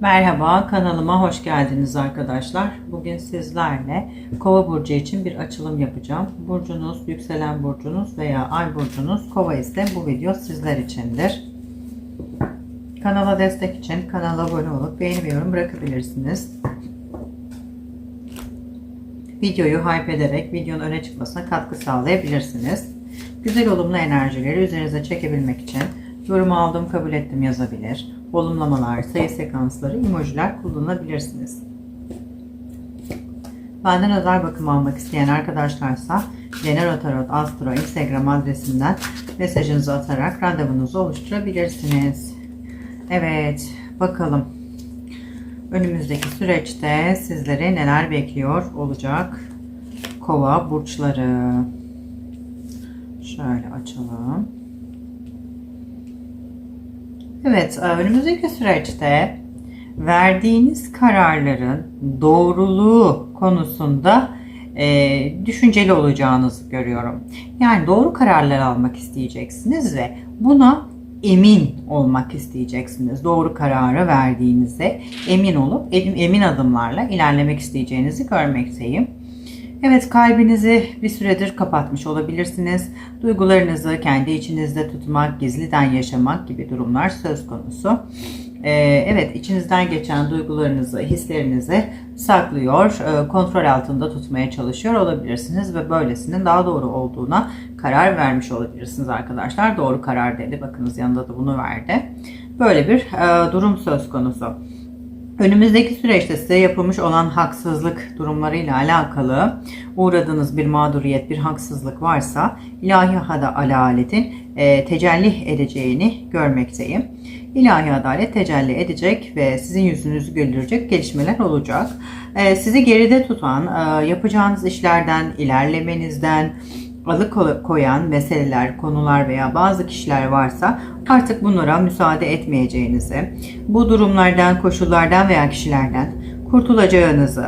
Merhaba kanalıma hoş geldiniz arkadaşlar. Bugün sizlerle Kova burcu için bir açılım yapacağım. Burcunuz, yükselen burcunuz veya ay burcunuz Kova ise bu video sizler içindir. Kanala destek için kanala abone olup beğeni ve yorum bırakabilirsiniz. Videoyu hype ederek videonun öne çıkmasına katkı sağlayabilirsiniz. Güzel olumlu enerjileri üzerinize çekebilmek için yorum aldım kabul ettim yazabilir. Olumlamalar, sayı sekansları, emojiler kullanabilirsiniz. Benden özel bakım almak isteyen arkadaşlarsa Astro Instagram adresinden mesajınızı atarak randevunuzu oluşturabilirsiniz. Evet, bakalım. Önümüzdeki süreçte sizleri neler bekliyor olacak? Kova burçları. Şöyle açalım. Evet, e, önümüzdeki süreçte verdiğiniz kararların doğruluğu konusunda e, düşünceli olacağınızı görüyorum. Yani doğru kararlar almak isteyeceksiniz ve buna emin olmak isteyeceksiniz. Doğru kararı verdiğinize emin olup emin adımlarla ilerlemek isteyeceğinizi görmekteyim. Evet kalbinizi bir süredir kapatmış olabilirsiniz. Duygularınızı kendi içinizde tutmak, gizliden yaşamak gibi durumlar söz konusu. Ee, evet içinizden geçen duygularınızı, hislerinizi saklıyor, e, kontrol altında tutmaya çalışıyor olabilirsiniz ve böylesinin daha doğru olduğuna karar vermiş olabilirsiniz arkadaşlar. Doğru karar dedi. Bakınız yanında da bunu verdi. Böyle bir e, durum söz konusu. Önümüzdeki süreçte size yapılmış olan haksızlık durumlarıyla alakalı uğradığınız bir mağduriyet, bir haksızlık varsa ilahi hada alaletin e, tecelli edeceğini görmekteyim. İlahi adalet tecelli edecek ve sizin yüzünüzü güldürecek gelişmeler olacak. E, sizi geride tutan, e, yapacağınız işlerden, ilerlemenizden, alıkoyan meseleler, konular veya bazı kişiler varsa artık bunlara müsaade etmeyeceğinizi, bu durumlardan, koşullardan veya kişilerden kurtulacağınızı,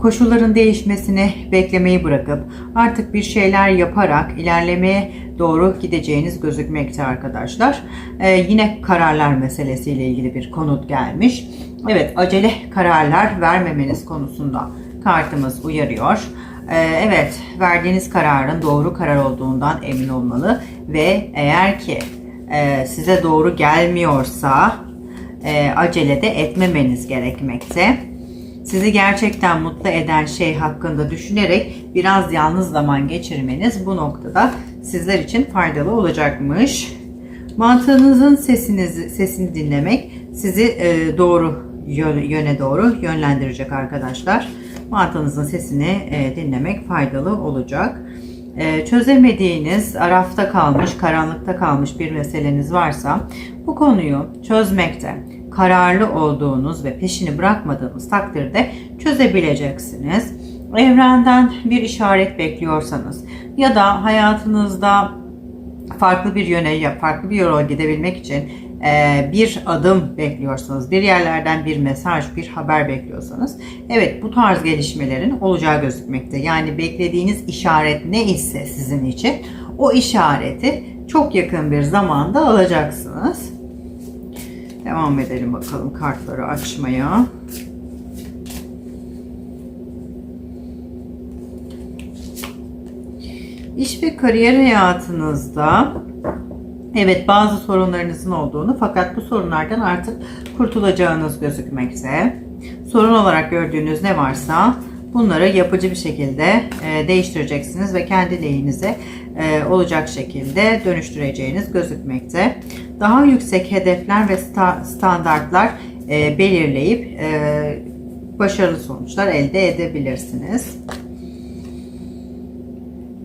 koşulların değişmesini beklemeyi bırakıp artık bir şeyler yaparak ilerlemeye doğru gideceğiniz gözükmekte arkadaşlar. Ee, yine kararlar meselesiyle ilgili bir konut gelmiş. Evet acele kararlar vermemeniz konusunda kartımız uyarıyor. Ee, evet, verdiğiniz kararın doğru karar olduğundan emin olmalı ve eğer ki e, size doğru gelmiyorsa e, acele de etmemeniz gerekmekte. Sizi gerçekten mutlu eden şey hakkında düşünerek biraz yalnız zaman geçirmeniz bu noktada sizler için faydalı olacakmış. Mantığınızın sesinizi, sesini dinlemek sizi e, doğru yöne doğru yönlendirecek arkadaşlar mantığınızın sesini e, dinlemek faydalı olacak. E, çözemediğiniz, arafta kalmış, karanlıkta kalmış bir meseleniz varsa bu konuyu çözmekte kararlı olduğunuz ve peşini bırakmadığınız takdirde çözebileceksiniz. Evrenden bir işaret bekliyorsanız ya da hayatınızda farklı bir yöne, farklı bir yola gidebilmek için e, bir adım bekliyorsanız, bir yerlerden bir mesaj, bir haber bekliyorsanız, evet bu tarz gelişmelerin olacağı gözükmekte. Yani beklediğiniz işaret ne ise sizin için o işareti çok yakın bir zamanda alacaksınız. Devam edelim bakalım kartları açmaya. İş ve kariyer hayatınızda Evet bazı sorunlarınızın olduğunu fakat bu sorunlardan artık kurtulacağınız gözükmekte. Sorun olarak gördüğünüz ne varsa bunları yapıcı bir şekilde e, değiştireceksiniz ve kendi lehinize e, olacak şekilde dönüştüreceğiniz gözükmekte. Daha yüksek hedefler ve sta standartlar e, belirleyip e, başarılı sonuçlar elde edebilirsiniz.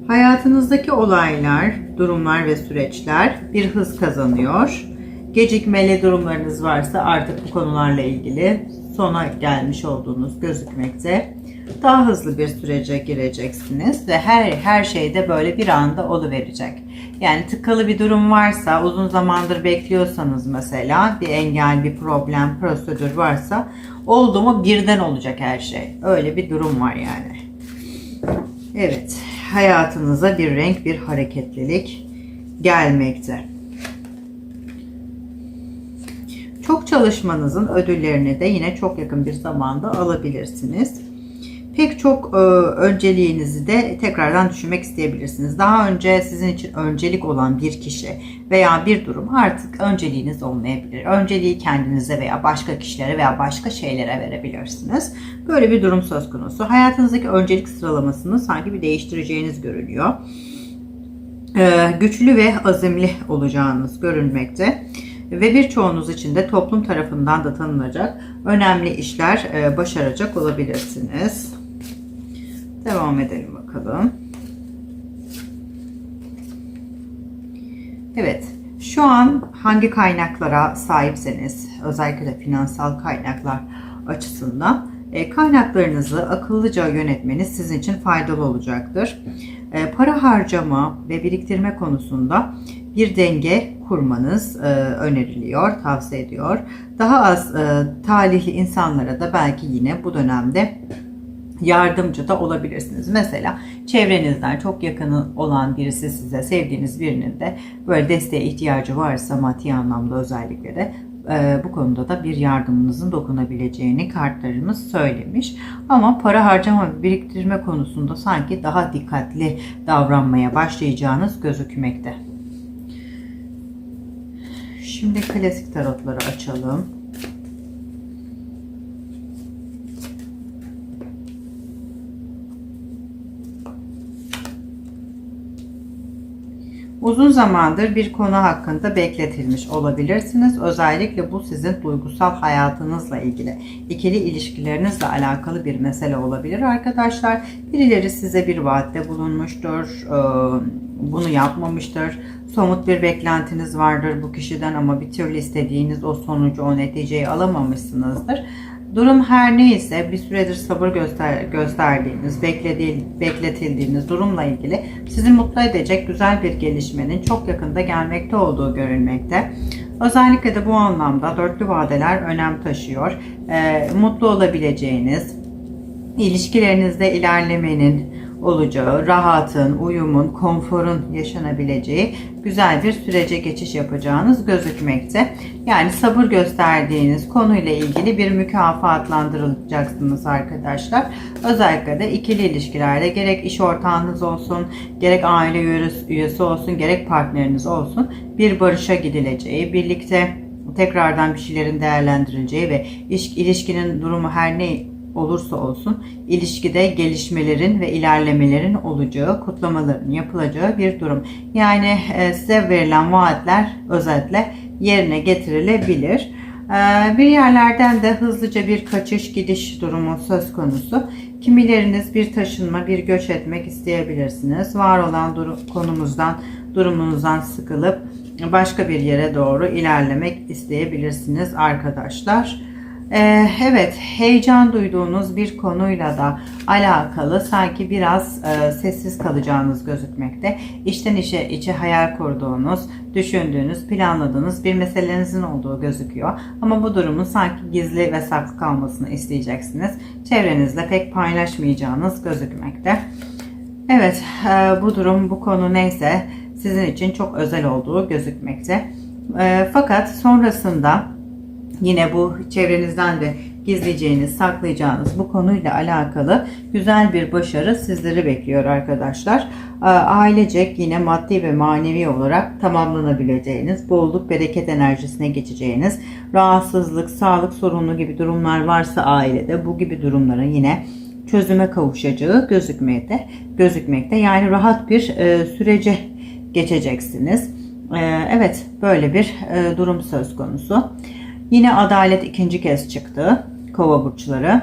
Hayatınızdaki olaylar, durumlar ve süreçler bir hız kazanıyor. Gecikmeli durumlarınız varsa artık bu konularla ilgili sona gelmiş olduğunuz gözükmekte. Daha hızlı bir sürece gireceksiniz ve her her şeyde böyle bir anda oluverecek. Yani tıkalı bir durum varsa, uzun zamandır bekliyorsanız mesela bir engel, bir problem, prosedür varsa oldu mu birden olacak her şey. Öyle bir durum var yani. Evet hayatınıza bir renk, bir hareketlilik gelmekte. Çok çalışmanızın ödüllerini de yine çok yakın bir zamanda alabilirsiniz. Pek çok e, önceliğinizi de tekrardan düşünmek isteyebilirsiniz. Daha önce sizin için öncelik olan bir kişi veya bir durum artık önceliğiniz olmayabilir. Önceliği kendinize veya başka kişilere veya başka şeylere verebilirsiniz. Böyle bir durum söz konusu. Hayatınızdaki öncelik sıralamasını sanki bir değiştireceğiniz görünüyor. E, güçlü ve azimli olacağınız görünmekte ve birçoğunuz için de toplum tarafından da tanınacak önemli işler e, başaracak olabilirsiniz. Devam edelim bakalım. Evet, şu an hangi kaynaklara sahipseniz, özellikle de finansal kaynaklar açısından e, kaynaklarınızı akıllıca yönetmeniz sizin için faydalı olacaktır. E, para harcama ve biriktirme konusunda bir denge kurmanız e, öneriliyor, tavsiye ediyor. Daha az talihli insanlara da belki yine bu dönemde yardımcı da olabilirsiniz. Mesela çevrenizden çok yakını olan birisi size, sevdiğiniz birinin de böyle desteğe ihtiyacı varsa maddi anlamda özellikle de e, bu konuda da bir yardımınızın dokunabileceğini kartlarımız söylemiş. Ama para harcama ve biriktirme konusunda sanki daha dikkatli davranmaya başlayacağınız gözükmekte. Şimdi klasik tarotları açalım. Uzun zamandır bir konu hakkında bekletilmiş olabilirsiniz. Özellikle bu sizin duygusal hayatınızla ilgili, ikili ilişkilerinizle alakalı bir mesele olabilir arkadaşlar. Birileri size bir vaatte bulunmuştur, e, bunu yapmamıştır. Somut bir beklentiniz vardır bu kişiden ama bir türlü istediğiniz o sonucu, o neticeyi alamamışsınızdır. Durum her neyse bir süredir sabır göster gösterdiğiniz, bekletildiğiniz durumla ilgili sizi mutlu edecek güzel bir gelişmenin çok yakında gelmekte olduğu görülmekte. Özellikle de bu anlamda dörtlü vadeler önem taşıyor. Ee, mutlu olabileceğiniz, ilişkilerinizde ilerlemenin, olacağı, rahatın, uyumun, konforun yaşanabileceği güzel bir sürece geçiş yapacağınız gözükmekte. Yani sabır gösterdiğiniz konuyla ilgili bir mükafatlandırılacaksınız arkadaşlar. Özellikle de ikili ilişkilerde gerek iş ortağınız olsun, gerek aile üyesi olsun, gerek partneriniz olsun bir barışa gidileceği, birlikte tekrardan bir şeylerin değerlendirileceği ve ilişkinin durumu her ne olursa olsun ilişkide gelişmelerin ve ilerlemelerin olacağı, kutlamaların yapılacağı bir durum. Yani e, size verilen vaatler özetle yerine getirilebilir. E, bir yerlerden de hızlıca bir kaçış gidiş durumu söz konusu. Kimileriniz bir taşınma, bir göç etmek isteyebilirsiniz. Var olan durum, konumuzdan, durumunuzdan sıkılıp başka bir yere doğru ilerlemek isteyebilirsiniz arkadaşlar. Ee, evet, heyecan duyduğunuz bir konuyla da alakalı sanki biraz e, sessiz kalacağınız gözükmekte. İçten içe, içe hayal kurduğunuz, düşündüğünüz, planladığınız bir meselenizin olduğu gözüküyor. Ama bu durumun sanki gizli ve saklı kalmasını isteyeceksiniz. Çevrenizle pek paylaşmayacağınız gözükmekte. Evet, e, bu durum, bu konu neyse sizin için çok özel olduğu gözükmekte. E, fakat sonrasında Yine bu çevrenizden de gizleyeceğiniz, saklayacağınız bu konuyla alakalı güzel bir başarı sizleri bekliyor arkadaşlar. Ailecek yine maddi ve manevi olarak tamamlanabileceğiniz, bolluk, bereket enerjisine geçeceğiniz, rahatsızlık, sağlık sorunu gibi durumlar varsa ailede bu gibi durumların yine çözüme kavuşacağı gözükmekte. gözükmekte. Yani rahat bir e, sürece geçeceksiniz. E, evet böyle bir e, durum söz konusu. Yine adalet ikinci kez çıktı kova burçları.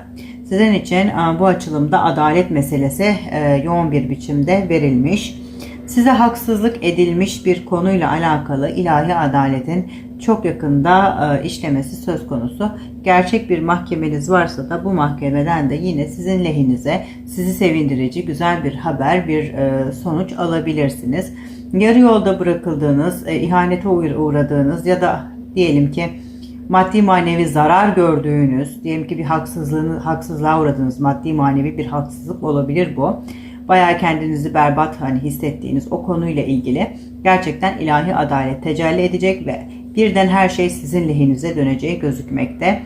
Sizin için e, bu açılımda adalet meselesi e, yoğun bir biçimde verilmiş. Size haksızlık edilmiş bir konuyla alakalı ilahi adaletin çok yakında e, işlemesi söz konusu. Gerçek bir mahkemeniz varsa da bu mahkemeden de yine sizin lehinize sizi sevindirici güzel bir haber, bir sonuç alabilirsiniz. Yarı yolda bırakıldığınız, ihanete uğradığınız ya da diyelim ki maddi manevi zarar gördüğünüz, diyelim ki bir haksızlığını, haksızlığa uğradığınız maddi manevi bir haksızlık olabilir bu. Bayağı kendinizi berbat hani hissettiğiniz o konuyla ilgili gerçekten ilahi adalet tecelli edecek ve birden her şey sizin lehinize döneceği gözükmekte.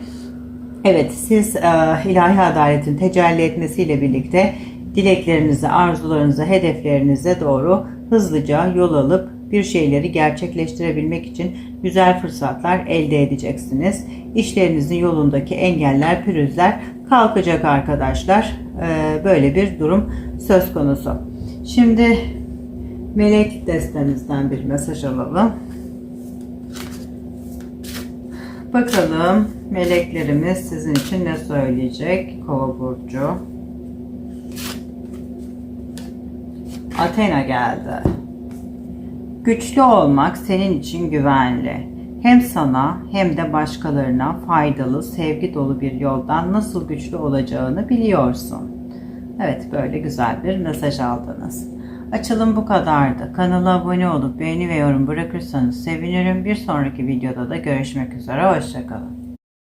Evet siz e, ilahi adaletin tecelli etmesiyle birlikte dileklerinize, arzularınıza, hedeflerinize doğru hızlıca yol alıp bir şeyleri gerçekleştirebilmek için güzel fırsatlar elde edeceksiniz. İşlerinizin yolundaki engeller, pürüzler kalkacak arkadaşlar. E, böyle bir durum söz konusu. Şimdi melek destemizden bir mesaj alalım. Bakalım meleklerimiz sizin için ne söyleyecek? Kova burcu. Athena geldi. Güçlü olmak senin için güvenli. Hem sana hem de başkalarına faydalı, sevgi dolu bir yoldan nasıl güçlü olacağını biliyorsun. Evet, böyle güzel bir mesaj aldınız. Açılım bu kadardı. Kanala abone olup beğeni ve yorum bırakırsanız sevinirim. Bir sonraki videoda da görüşmek üzere. Hoşçakalın.